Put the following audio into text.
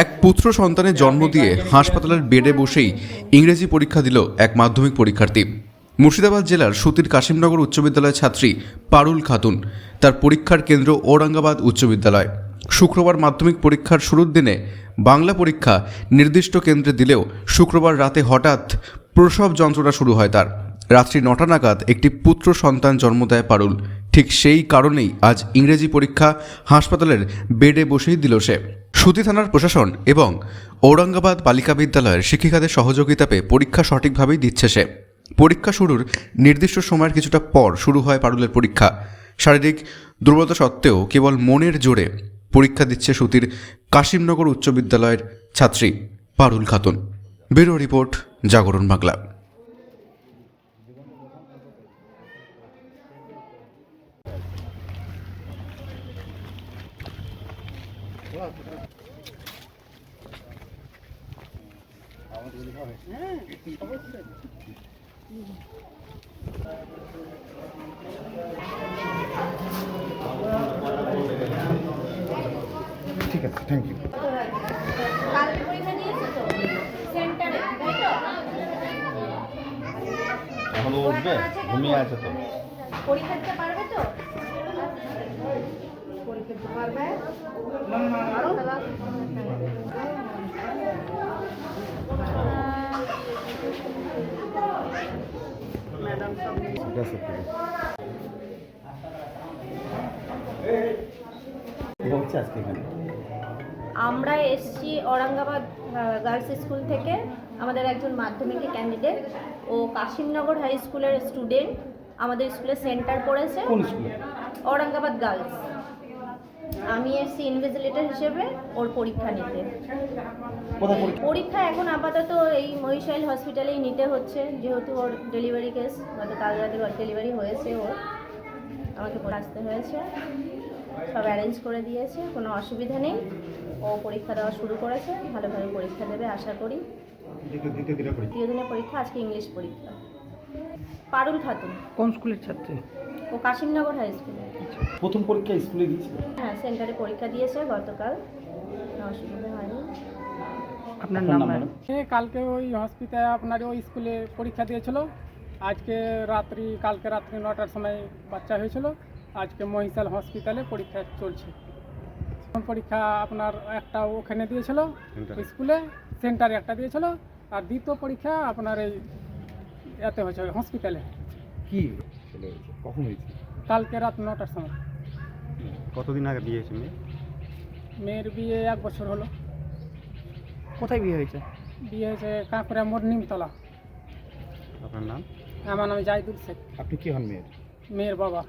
এক পুত্র সন্তানের জন্ম দিয়ে হাসপাতালের বেডে বসেই ইংরেজি পরীক্ষা দিল এক মাধ্যমিক পরীক্ষার্থী। মুর্শিদাবাদ জেলার সুতির কাশিমনগর উচ্চ বিদ্যালয়ের ছাত্রী পারুল খাতুন তার পরীক্ষার কেন্দ্র ঔরঙ্গাবাদ উচ্চ বিদ্যালয়। শুক্রবার মাধ্যমিক পরীক্ষার শুরুর দিনে বাংলা পরীক্ষা নির্দিষ্ট কেন্দ্রে দিলেও শুক্রবার রাতে হঠাৎ প্রসব যন্ত্রণা শুরু হয় তার। রাত্রি নটা নাগাদ একটি পুত্র সন্তান জন্ম দেয় পারুল। ঠিক সেই কারণেই আজ ইংরেজি পরীক্ষা হাসপাতালের বেডে বসেই দিল সে। সুতি থানার প্রশাসন এবং ঔরঙ্গাবাদ বালিকা বিদ্যালয়ের শিক্ষিকাদের সহযোগিতা পেয়ে পরীক্ষা সঠিকভাবেই দিচ্ছে সে। পরীক্ষা শুরুর নির্দিষ্ট সময়ের কিছুটা পর শুরু হয় পারুলের পরীক্ষা। শারীরিক দুর্বলতা সত্ত্বেও কেবল মনের জোরে পরীক্ষা দিচ্ছে সুতির কাশিমনগর উচ্চ বিদ্যালয়ের ছাত্রী পারুল খাতুন। ব্যুরো রিপোর্ট, জাগরণ বাংলা। ঠিক আছে থ্যাংক ইউ কাল পরীক্ষা তো সেন্টারে এখন উঠবে? ঘুমিয়ে আছে তো। পরীক্ষা দিতে পারবে তো? পরীক্ষা দিতে পারবে ঠিক আছে ঠিক আছে কি হচ্ছে আজকে এখানে আমরা এসছি ঔরঙ্গাবাদ গার্লস স্কুল থেকে। আমাদের একজন মাধ্যমিকের ক্যান্ডিডেট ও কাশিমনগর হাই স্কুলের স্টুডেন্ট আমাদের স্কুলে সেন্টার পড়েছে। ঔরঙ্গাবাদ গার্লস আমি এসছি ইনভিজিলেটর হিসেবে ওর পরীক্ষা নিতে। কোথায় পরীক্ষা? পরীক্ষা এখন আপাতত এই মহিশাইল হসপিটালেই নিতে হচ্ছে যেহেতু ওর ডেলিভারি কেস গত কাল রাতে ডেলিভারি হয়েছে ওর আমাকে পরে আসতে হয়েছে। সব অ্যারেঞ্জ করে দিয়েছে কোনো অসুবিধা নেই। ও পরীক্ষা দেওয়া শুরু করেছে ভালোভাবে পরীক্ষা দেবে আশা করি। দ্বিতীয় দ্বিতীয় দিনের পরীক্ষা? দ্বিতীয় দিনের পরীক্ষা আজকে ইংলিশ পরীক্ষা। পারুল খাতুন। কোন স্কুলের ছাত্রী? ও কাশিমনগর হাই স্কুলে প্রথম পরীক্ষা স্কুলে গিয়েছিল হ্যাঁ সেন্টারে পরীক্ষা দিয়েছে গতকাল। অসুবিধা হয়নি। আপনার আপনার নাম ম্যাডাম? ম্যাডাম? কালকে ওই হসপিটালে আপনার ওই স্কুলে পরীক্ষা দিয়েছিল। আজকে রাত্রি কালকে রাত্রি নটার সময় বাচ্চা হয়েছিল। আজকে মহিশাল হসপিটালে পরীক্ষা চলছে। প্রথম পরীক্ষা আপনার একটা ওখানে দিয়েছিল স্কুলে। সেন্টারে একটা দিয়েছিল। আর দ্বিতীয় পরীক্ষা আপনার এই এতে হয়েছে হসপিটালে। কি? কখন হয়েছে? কালকে রাত নটার সময়। কতদিন আগে বিয়ে হয়েছে মেয়ে মেয়ের বিয়ে এক বছর হলো। কোথায় বিয়ে হয়েছে? বিয়ে হয়েছে কাঁকুড়া মোড় নিমতলা। আপনার নাম? আমার নাম জাহিদুল শেখ। আপনি কি হন মেয়ের? মেয়ের বাবা।